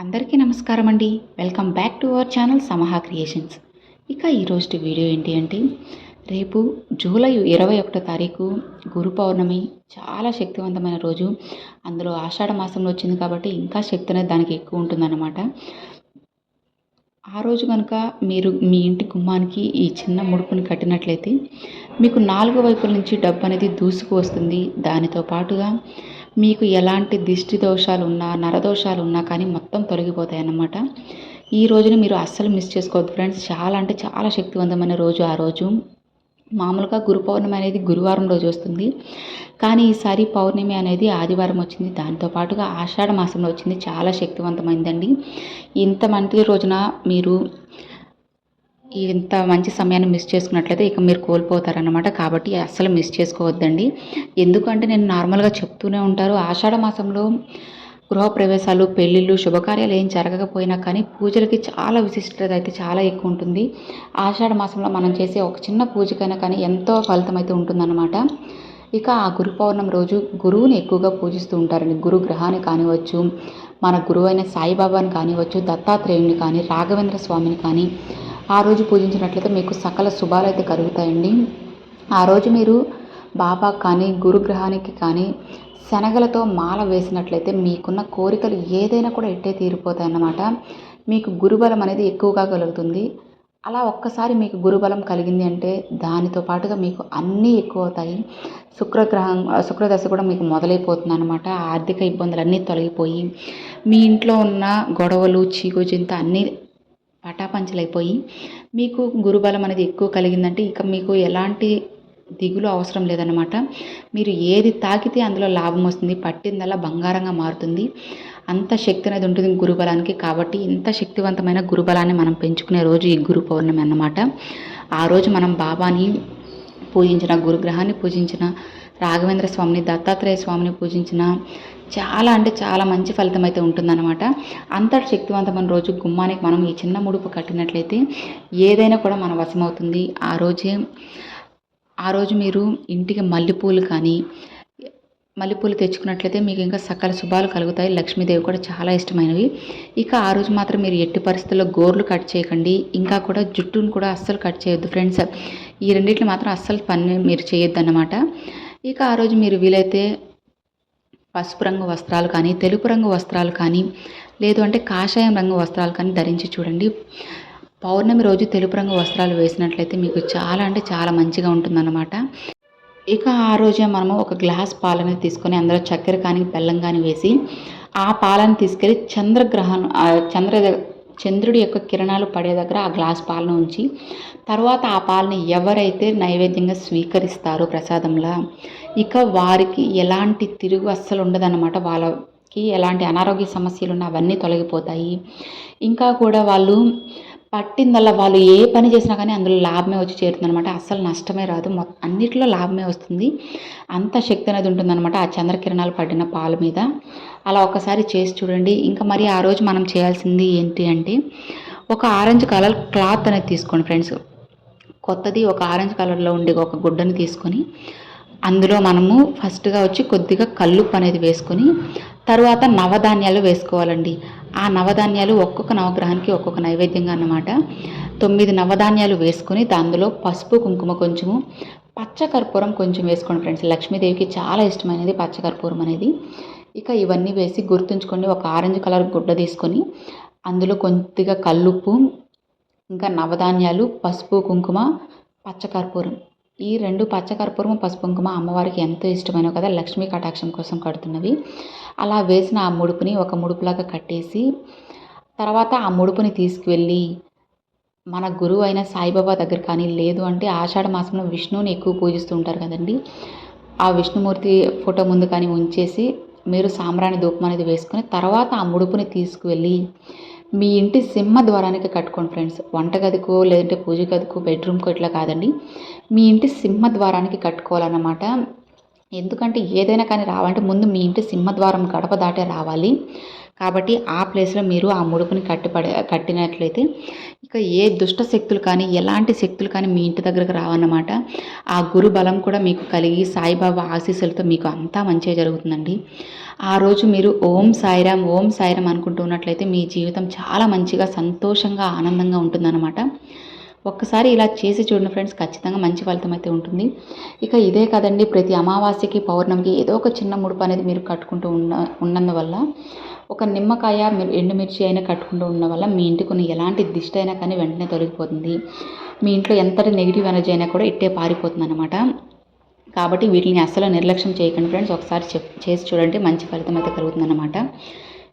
అందరికీ నమస్కారం అండి welcome back to our channel Samaha creations ఇక ఈరోజు వీడియో ఏంటి అంటే రేపు జూలై ఇరవై ఒకటో తారీఖు గురు పౌర్ణమి. చాలా శక్తివంతమైన రోజు. అందులో ఆషాఢ మాసంలో వచ్చింది కాబట్టి ఇంకా శక్తి అనేది దానికి ఎక్కువ ఉంటుందన్నమాట. ఆ రోజు కనుక మీరు మీ ఇంటి గుమ్మానికి ఈ చిన్న ముడుపుని కట్టినట్లయితే మీకు నాలుగు వైపుల నుంచి డబ్బు అనేది దూసుకు వస్తుంది దానితో పాటుగా మీకు ఎలాంటి దిష్టి దోషాలు ఉన్నా నరదోషాలు ఉన్నా కానీ మొత్తం తొలగిపోతాయి అన్నమాట ఈ రోజున మీరు అస్సలు మిస్ చేసుకోవద్దు ఫ్రెండ్స్. చాలా అంటే చాలా శక్తివంతమైన రోజు ఆ రోజు. మామూలుగా గురు పౌర్ణమి అనేది గురువారం రోజు వస్తుంది. కానీ ఈసారి పౌర్ణమి అనేది ఆదివారం వచ్చింది. దాంతో పాటుగా ఆషాఢ మాసంలో వచ్చింది. చాలా శక్తివంతమైందండి. ఇంత మంచి రోజున మీరు ఇంత మంచి సమయాన్ని మిస్ చేసుకున్నట్లయితే ఇక మీరు కోల్పోతారనమాట కాబట్టి అస్సలు మిస్ చేసుకోవద్దండి. ఎందుకంటే నేను నార్మల్గా చెప్తూనే ఉంటారు. ఆషాఢ మాసంలో గృహప్రవేశాలు పెళ్ళిళ్ళు శుభకార్యాలు ఏం జరగకపోయినా కానీ పూజలకి చాలా విశిష్టత అయితే చాలా ఎక్కువ ఉంటుంది. ఆషాఢ మాసంలో మనం చేసే ఒక చిన్న పూజకైనా కానీ ఎంతో ఫలితం అయితే ఉంటుందన్నమాట. ఇక ఆ గురు పౌర్ణమి రోజు గురువుని ఎక్కువగా పూజిస్తూ ఉంటారండి. గురు గ్రహాన్ని కానివచ్చు మన గురువైన సాయిబాబాని కానివచ్చు దత్తాత్రేయుని కానీ రాఘవేంద్ర స్వామిని కానీ ఆ రోజు పూజించినట్లయితే మీకు సకల శుభాలు అయితే కలుగుతాయండి. ఆ రోజు మీరు బాబా కానీ గురుగ్రహానికి కానీ శనగలతో మాల వేసినట్లయితే మీకున్న కోరికలు ఏదైనా కూడా ఇట్టే తీరిపోతాయి అన్నమాట మీకు గురుబలం అనేది ఎక్కువగా కలుగుతుంది. అలా ఒక్కసారి మీకు గురుబలం కలిగింది అంటే దానితో పాటుగా మీకు అన్నీ ఎక్కువ అవుతాయి శుక్రగ్రహం శుక్రదశ కూడా మీకు మొదలైపోతుంది అనమాట ఆర్థిక ఇబ్బందులు అన్నీ తొలగిపోయి మీ ఇంట్లో ఉన్న గొడవలు చీకుచింత అన్నీ పటాపంచలైపోయి మీకు గురుబలం అనేది ఎక్కువ కలిగిందంటే ఇక మీకు ఎలాంటి దిగులు అవసరం లేదనమాట మీరు ఏది తాకితే అందులో లాభం వస్తుంది పట్టిందల్లా బంగారంగా మారుతుంది. అంత శక్తి అనేది ఉంటుంది గురుబలానికి కాబట్టి ఇంత శక్తివంతమైన గురుబలాన్ని మనం పెంచుకునే రోజు ఈ గురు పౌర్ణమి అన్నమాట. ఆ రోజు మనం బాబాని పూజించిన గురుగ్రహాన్ని పూజించిన రాఘవేంద్ర స్వామిని దత్తాత్రేయ స్వామిని పూజించిన చాలా అంటే చాలా మంచి ఫలితం అయితే ఉంటుందన్నమాట. అంతటి శక్తివంతమైన రోజు గుమ్మానికి మనం ఈ చిన్న ముడుపు కట్టినట్లయితే ఏదైనా కూడా మన వశమవుతుంది. ఆ రోజే ఆ రోజు మీరు ఇంటికి మల్లెపూలు కానీ మల్లెపూలు తెచ్చుకున్నట్లయితే మీకు ఇంకా సకల శుభాలు కలుగుతాయి. లక్ష్మీదేవి కూడా చాలా ఇష్టమైనవి. ఇక ఆ రోజు మాత్రం మీరు ఎట్టి పరిస్థితుల్లో గోర్లు కట్ చేయకండి. ఇంకా కూడా జుట్టును కూడా అస్సలు కట్ చేయొద్దు ఫ్రెండ్స్. ఈ రెండింటిని మాత్రం అస్సలు పని మీరు చేయొద్దు అన్నమాట ఇక ఆ రోజు మీరు వీలైతే పసుపు రంగు వస్త్రాలు కానీ తెలుపు రంగు వస్త్రాలు కానీ లేదు అంటే కాషాయం రంగు వస్త్రాలు కానీ ధరించి చూడండి. పౌర్ణమి రోజు తెలుపు రంగు వస్త్రాలు వేసినట్లయితే మీకు చాలా అంటే చాలా మంచిగా ఉంటుందన్నమాట. ఇక ఆ రోజే మనము ఒక గ్లాస్ పాలని తీసుకొని అందులో చక్కెర కానీ బెల్లం కానీ వేసి ఆ పాలను తీసుకెళ్ళి చంద్రగ్రహణం చంద్ర చంద్రుడి యొక్క కిరణాలు పడే దగ్గర ఆ గ్లాస్ పాలను ఉంచి తర్వాత ఆ పాలని ఎవరైతే నైవేద్యంగా స్వీకరిస్తారో ప్రసాదంలా ఇక వారికి ఎలాంటి తిరుగు అస్సలు ఉండదన్నమాట. వాళ్ళకి ఎలాంటి అనారోగ్య సమస్యలు ఉన్నా అవన్నీ తొలగిపోతాయి. ఇంకా కూడా వాళ్ళు పట్టిందల్లా వాళ్ళు ఏ పని చేసినా కానీ అందులో లాభమే వచ్చి చేరుతుంది అనమాట అస్సలు నష్టమే రాదు. అన్నిటిలో లాభమే వస్తుంది. అంత శక్తి అనేది ఉంటుందన్నమాట ఆ చంద్రకిరణాలు పడిన పాల మీద. అలా ఒకసారి చేసి చూడండి. ఇంకా మరి ఆ రోజు మనం చేయాల్సింది ఏంటి అంటే ఒక ఆరెంజ్ కలర్ క్లాత్ అనేది తీసుకోండి ఫ్రెండ్స్. కొత్తది ఒక ఆరెంజ్ కలర్లో ఉండే ఒక గుడ్డని తీసుకొని అందులో మనము ఫస్ట్గా వచ్చి కొద్దిగా కల్లుప్పు అనేది వేసుకొని తర్వాత నవధాన్యాలు వేసుకోవాలండి. ఆ నవధాన్యాలు ఒక్కొక్క నవగ్రహానికి ఒక్కొక్క నైవేద్యంగా అన్నమాట. తొమ్మిది నవధాన్యాలు వేసుకొని దానిలో పసుపు కుంకుమ కొంచెము పచ్చకర్పూరం కొంచెం వేసుకోండి ఫ్రెండ్స్. లక్ష్మీదేవికి చాలా ఇష్టమైనది పచ్చకర్పూరం అనేది. ఇక ఇవన్నీ వేసి గుర్తుంచుకోండి. ఒక ఆరెంజ్ కలర్ గుడ్డ తీసుకొని అందులో కొద్దిగా కల్లుప్పు ఇంకా నవధాన్యాలు పసుపు కుంకుమ పచ్చకర్పూరం. ఈ రెండు పచ్చకర్పూరం పసుపు కుంకుమ అమ్మవారికి ఎంతో ఇష్టమైనవి కదా లక్ష్మీ కటాక్షం కోసం కడుతున్నవి. అలా వేసిన ఆ ముడుపుని ఒక ముడుపులాగా కట్టేసి తర్వాత ఆ ముడుపుని తీసుకువెళ్ళి మన గురువు అయిన సాయిబాబా దగ్గర కానీ లేదు అంటే ఆషాఢ మాసంలో విష్ణువుని ఎక్కువ పూజిస్తూ ఉంటారు కదండి. ఆ విష్ణుమూర్తి ఫోటో ముందు కానీ ఉంచేసి మీరు సాంబ్రాణి ధూపం అనేది వేసుకొని తర్వాత ఆ ముడుపుని తీసుకువెళ్ళి మీ ఇంటి సింహ ద్వారానికి కట్టుకోండి ఫ్రెండ్స్. వంటగదికో లేదంటే పూజ గదికో బెడ్రూమ్కో ఇట్లా కాదండి. మీ ఇంటి సింహ ద్వారానికి కట్టుకోవాలన్నమాట. ఎందుకంటే ఏదైనా కానీ రావాలంటే ముందు మీ ఇంటి సింహద్వారం గడప దాటే రావాలి. కాబట్టి ఆ ప్లేస్లో మీరు ఆ ముడుపుని కట్టిపడే కట్టినట్లయితే ఇక ఏ దుష్ట శక్తులు కానీ ఎలాంటి శక్తులు కానీ మీ ఇంటి దగ్గరకు రావన్నమాట. ఆ గురు బలం కూడా మీకు కలిగి సాయిబాబా ఆశీస్సులతో మీకు అంతా మంచిగా జరుగుతుందండి. ఆ రోజు మీరు ఓం సాయిరామ్ ఓం సాయిరామ్ అనుకుంటున్నట్లయితే మీ జీవితం చాలా మంచిగా సంతోషంగా ఆనందంగా ఉంటుందన్నమాట. ఒక్కసారి ఇలా చేసి చూడండి ఫ్రెండ్స్ ఖచ్చితంగా మంచి ఫలితం అయితే ఉంటుంది. ఇక ఇదే కదండి ప్రతి అమావాస్యకి పౌర్ణమికి ఏదో ఒక చిన్న ముడుపు అనేది మీరు కట్టుకుంటూ ఉన్న ఉన్నందువల్ల ఒక నిమ్మకాయ మీరు ఎండుమిర్చి అయినా కట్టుకుంటూ ఉన్న వల్ల మీ ఇంటికి ఉన్న ఎలాంటి దిష్టి అయినా కానీ వెంటనే తొలగిపోతుంది. మీ ఇంట్లో ఎంతటి నెగిటివ్ ఎనర్జీ అయినా కూడా ఇట్టే పారిపోతుంది అనమాట కాబట్టి వీటిని అస్సలు నిర్లక్ష్యం చేయకండి ఫ్రెండ్స్ ఒకసారి చెప్ చేసి చూడండి మంచి ఫలితం అయితే కలుగుతుందన్నమాట.